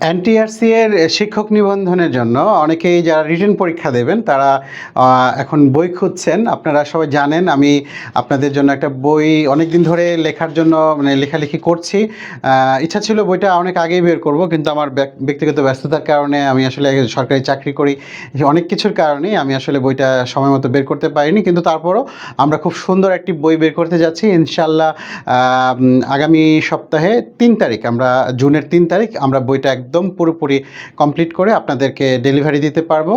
NTRC এর শিক্ষক নিবন্ধনের জন্য অনেকেই যারা রিটেন পরীক্ষা দেবেন, তারা এখন বই খুঁজছেন। আপনারা সবাই জানেন, আমি আপনাদের জন্য একটা বই অনেক দিন ধরে লেখার জন্য মানে লেখালেখি করছি। ইচ্ছা ছিল বইটা অনেক আগেই বের করব, কিন্তু আমার ব্যক- ব্যক্তিগত ব্যস্ততার কারণে আমি আসলে সরকারি চাকরি করি অনেক কিছুর কারণেই আমি আসলে বইটা সময় মতো বের করতে পারিনি। কিন্তু তারপরও আমরা খুব সুন্দর একটি বই বের করতে যাচ্ছি। ইনশাল্লাহ আগামী সপ্তাহে তিন তারিখ, আমরা জুনের তিন তারিখ, আমরা বইটা একদম পুরোপুরি কমপ্লিট করে আপনাদেরকে ডেলিভারি দিতে পারব।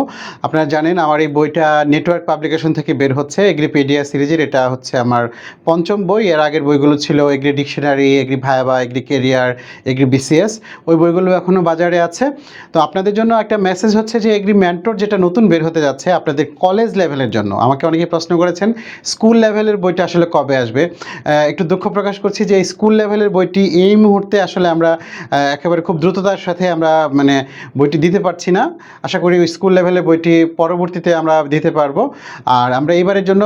আপনারা জানেন আমার এই বইটা নেটওয়ার্ক পাবলিকেশন থেকে বের হচ্ছে এগ্রিপিডিয়া সিরিজের। এটা হচ্ছে আমার পঞ্চম বই। এর আগের বইগুলো ছিল agri dictionary agri viva agri career agri BCS ওই বইগুলো এখনও বাজারে আছে। তো আপনাদের জন্য একটা মেসেজ হচ্ছে যে এগ্রি ম্যান্টোর যেটা নতুন বের হতে যাচ্ছে আপনাদের কলেজ লেভেলের জন্য। আমাকে অনেকে প্রশ্ন করেছেন স্কুল লেভেলের বইটা আসলে কবে আসবে? একটু দুঃখ প্রকাশ করছি যে স্কুল লেভেলের বইটি এই মুহূর্তে আসলে আমরা একেবারে খুব দ্রুততার সাথে আমরা মানে বইটি দিতে পারছি না। আশা করি স্কুল লেভেলে বইটি পরবর্তীতে আমরা দিতে পারব। আর আমরা এইবারের জন্য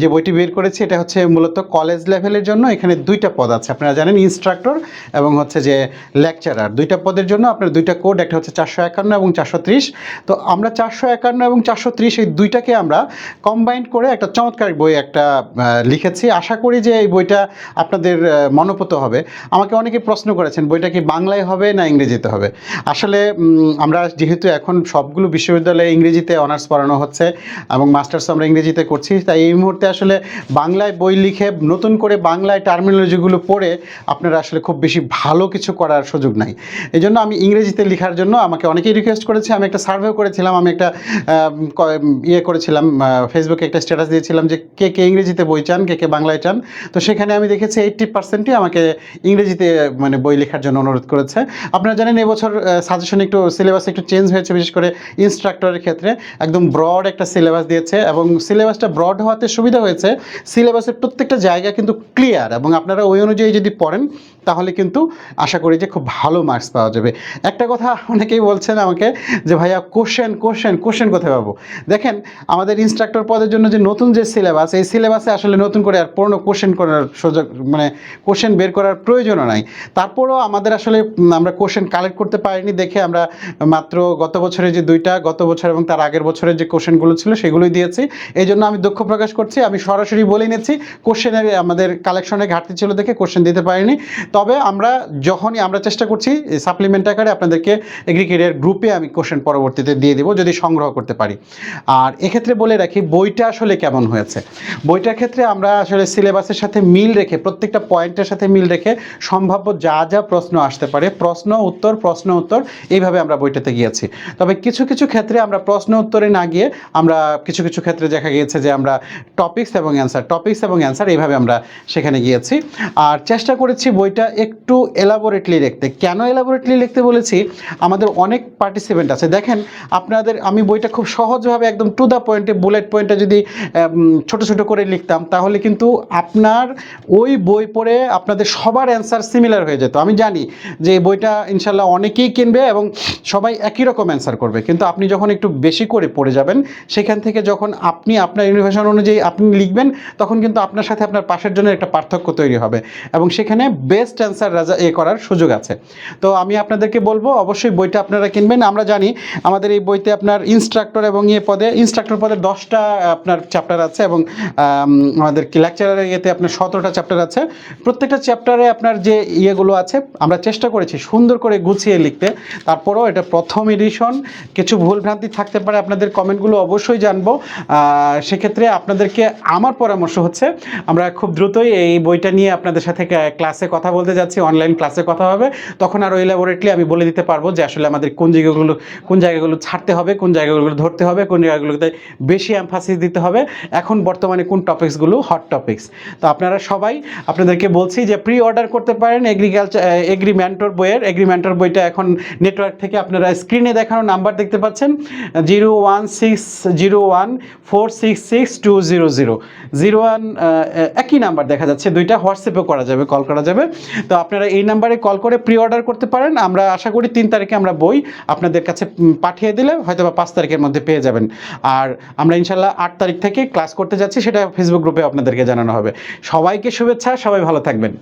যে বইটি বের করেছি, এটা হচ্ছে মূলত কলেজ লেভেলের জন্য। এখানে দুইটা পদ আছে। আপনারা জানেন, ইনস্ট্রাক্টর এবং হচ্ছে যে লেকচারার। দুইটা পদের জন্য আপনার দুইটা কোড, একটা হচ্ছে চারশো একান্ন এবং চারশো ত্রিশ। তো আমরা চারশো একান্ন এবং চারশো ত্রিশ এই দুইটাকে আমরা কম্বাইন্ড করে একটা চমৎকার বই একটা লিখেছি। আশা করি যে এই বইটা আপনাদের মনোপুত হবে। আমাকে অনেকে প্রশ্ন করেছেন, বইটা কি বাংলায় হবে না ইংরেজিতে হবে। আসলে আমরা যেহেতু এখন সবগুলো বিশ্ববিদ্যালয়ে ইংরেজিতে অনার্স পড়ানো হচ্ছে এবং মাস্টার্স আমরা ইংরেজিতে করছি, তাই এই মুহূর্তে আসলে বাংলায় বই লিখে নতুন করে বাংলায় টার্মিনোলজিগুলো পড়ে আপনারা আসলে খুব বেশি ভালো কিছু করার সুযোগ নাই। এই জন্য আমি ইংরেজিতে লেখার জন্য আমাকে অনেকেই রিকোয়েস্ট করেছে, আমি একটা সার্ভে করেছিলাম, আমি একটা ইয়ে করেছিলাম ফেসবুকে একটা স্ট্যাটাস দিয়েছিলাম যে কে কে ইংরেজিতে বই চান, কে কে বাংলায় চান। তো সেখানে আমি দেখেছি এইট্টি পার্সেন্টই আমাকে ইংরেজিতে মানে বই লেখার জন্য অনুরোধ করেছে। আপনারা জানেন এবছর সাজেশন একটু সিলেবাস একটু চেঞ্জ হয়েছে, বিশেষ করে ইনস্ট্রাক্টরের ক্ষেত্রে। একদম ব্রড একটা সিলেবাস দিয়েছে এবং সিলেবাসটা ব্রড হওয়াতে সুবিধা হয়েছে। সিলেবাসের প্রত্যেকটা জায়গা কিন্তু ক্লিয়ার এবং আপনারা ওই অনুযায়ী যদি পড়েন তাহলে কিন্তু আশা করি যে খুব ভালো মার্কস পাওয়া যাবে। একটা কথা অনেকেই বলছেন আমাকে যে, ভাইয়া কোশ্চেন কোশ্চেন কোশ্চেন কোথায় পাবো? দেখেন, আমাদের ইনস্ট্রাক্টর পদের জন্য যে নতুন যে সিলেবাস এই সিলেবাসে আসলে নতুন করে আর পুরনো কোশ্চেন করার সুযোগ মানে কোশ্চেন বের করার প্রয়োজনও নাই। তারপরও আমাদের আসলে আমরা কোশ্চেন কালেক্ট করতে পারিনি দেখে আমরা মাত্র গত বছরে যে দুইটা, গত বছর এবং তার আগের বছরের যে কোশ্চেনগুলো ছিল সেগুলোই দিয়েছি। এই জন্য আমি দুঃখ প্রকাশ করছি, আমি সরাসরি বলে নিচ্ছি কোশ্চেনের আমাদের কালেকশনে ঘাটতি ছিল দেখে কোশ্চেন দিতে পারিনি। তবে আমরা যখনই আমরা চেষ্টা করছি সাপ্লিমেন্ট আকারে আপনাদেরকে এগ্রিকেরিয়ার গ্রুপে আমি কোশ্চেন পরবর্তীতে দিয়ে দেবো যদি সংগ্রহ করতে পারি। আর এক্ষেত্রে বলে রাখি, বইটা আসলে কেমন হয়েছে? বইটার ক্ষেত্রে আমরা আসলে সিলেবাসের সাথে মিল রেখে, প্রত্যেকটা পয়েন্টের সাথে মিল রেখে সম্ভাব্য যা যা প্রশ্ন আসতে পারে, প্রশ্ন উত্তর প্রশ্ন উত্তর, এইভাবে আমরা বইটাতে গিয়েছি। তবে কিছু কিছু ক্ষেত্রে আমরা প্রশ্ন উত্তরে না গিয়ে আমরা কিছু কিছু ক্ষেত্রে দেখা গিয়েছে যে আমরা টপিক্স এবং অ্যান্সার টপিক্স এবং অ্যান্সার এইভাবে আমরা সেখানে গিয়েছি। আর চেষ্টা করেছি বইটা একটু এলাবোরেটলি লিখতে কেন এলাবোরেটলি লিখতে বলেছি? আমাদের অনেক পার্টিসিপেন্ট আছে। দেখেন, আপনাদের, আমি বইটা খুব সহজভাবে একদম টু দ্য পয়েন্টে বুলেট পয়েন্টে যদি ছোট ছোট করে লিখতাম, তাহলে কিন্তু আপনার ওই বই পড়ে আপনাদের সবার অ্যান্সার সিমিলার হয়ে যেত। আমি জানি যে বইটা ইনশাল্লাহ অনেকেই কিনবে এবং সবাই একই রকম অ্যান্সার করবে। কিন্তু আপনি যখন একটু বেশি করে পড়ে যাবেন, সেখান থেকে যখন আপনি আপনার ইনোভেশন অনুযায়ী আপনি লিখবেন, তখন কিন্তু আপনার সাথে আপনার পাশের জন্য একটা পার্থক্য তৈরি হবে। এবং সেখানে বেস্ট অ্যান্সার রাজা এ করার সুযোগ আছে। তো আমি আপনাদেরকে বলব অবশ্যই বইটা আপনারা কিনবেন। আমরা জানি আমাদের এই বইতে আপনার ইনস্ট্রাক্টর এবং ইয়ে পদে ইনস্ট্রাক্টর পদে দশটা আপনার চ্যাপ্টার আছে এবং আম, আমাদের লেকচারের ইয়েতে আপনার সতেরোটা চ্যাপ্টার আছে। প্রত্যেকটা চ্যাপ্টারে আপনার যে ইয়েগুলো আছে আমরা চেষ্টা করেছি সুন্দর করে গুছিয়ে লিখতে। তারপরেও এটা প্রথম এডিশন কিছু ভুলভ্রান্তি থাকতে পারে আপনাদের কমেন্টগুলো অবশ্যই জানব। সেক্ষেত্রে আপনাদেরকে আমার পরামর্শ হচ্ছে আমরা খুব দ্রুতই এই বইটা নিয়ে আপনাদের সাথে ক্লাসে কথা বলতে যাচ্ছি অনলাইন ক্লাসে কথা হবে। তখন আরও ইলাবোরেটলি আমি বলে দিতে পারব যে আসলে আমাদের কোন জায়গাগুলো কোন জায়গাগুলো ছাড়তে হবে, কোন জায়গাগুলো ধরতে হবে, কোন জায়গাগুলোতে বেশি এমফাসিস দিতে হবে। এখন বর্তমানে কোন টপিকসগুলো হট টপিকস তো আপনারা সবাই আপনাদেরকে বলছি যে প্রি অর্ডার করতে পারেন এগ্রিকালচার এগ্রিমেন্টর বইয়ের। এগ্রিমেন্টর বইটা এখন নেটওয়ার্ক থেকে আপনারা স্ক্রিনে দেখানো নাম্বার দেখতে পাচ্ছেন। Zero one six zero one four six six two zero zero. Zero one একই নাম্বার দেখা যাচ্ছে। দুইটা হোয়াটসঅ্যাপেও করা যাবে, কল করা যাবে। তো আপনারা এই নাম্বারে কল করে প্রি অর্ডার করতে পারেন। আমরা আশা করি তিন তারিখে আমরা বই আপনাদের কাছে পাঠিয়ে দিলে হয়তো বা পাঁচ তারিখের মধ্যে পেয়ে যাবেন। আর আমরা ইনশাল্লাহ আট তারিখ থেকে ক্লাস করতে যাচ্ছি, সেটা ফেসবুক গ্রুপে আপনাদেরকে জানানো হবে। সবাইকে শুভেচ্ছা, সবাই ভালো থাকবেন।